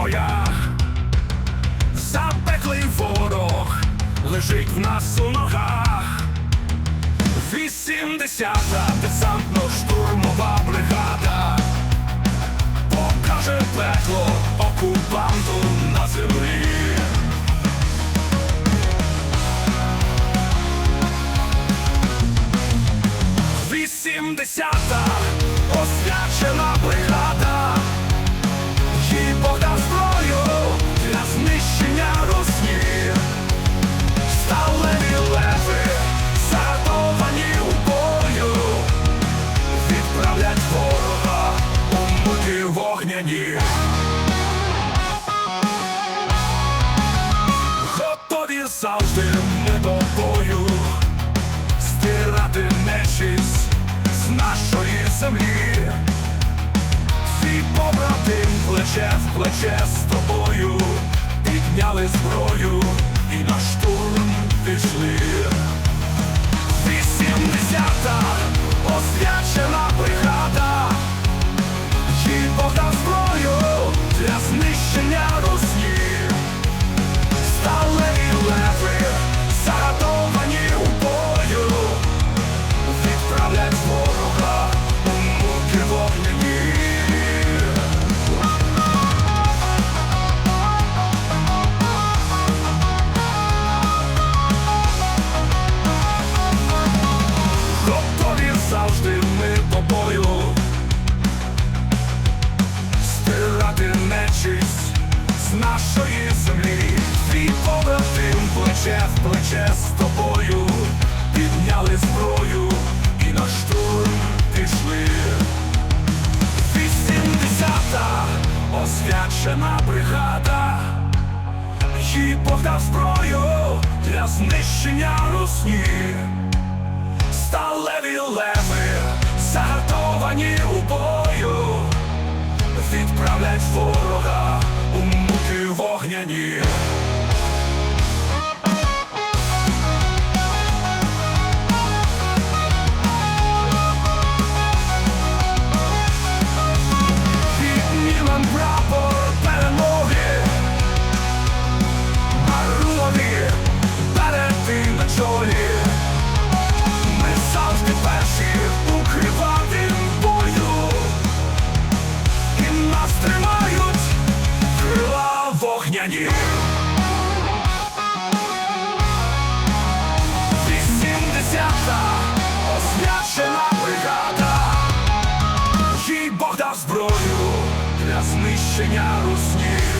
боях, запеклий ворог лежить в нас у ногах. Вісімдесята десантно-штурмова бригада покаже пекло окупанту на землі. Вісімдесята освячена. Землі. всі побратим плече в плече з тобою Підняли зброю плече з тобою. Підняли зброю і на штурм пішли. Вісімдесята освячена бригада. Їй Богдан зброю для знищення русні. Сталеві леви, заготовані у бою, відправлять ворога у муки вогняні. Крила Вісімдесята освячена бригада. Їй Бог дав зброю для знищення русні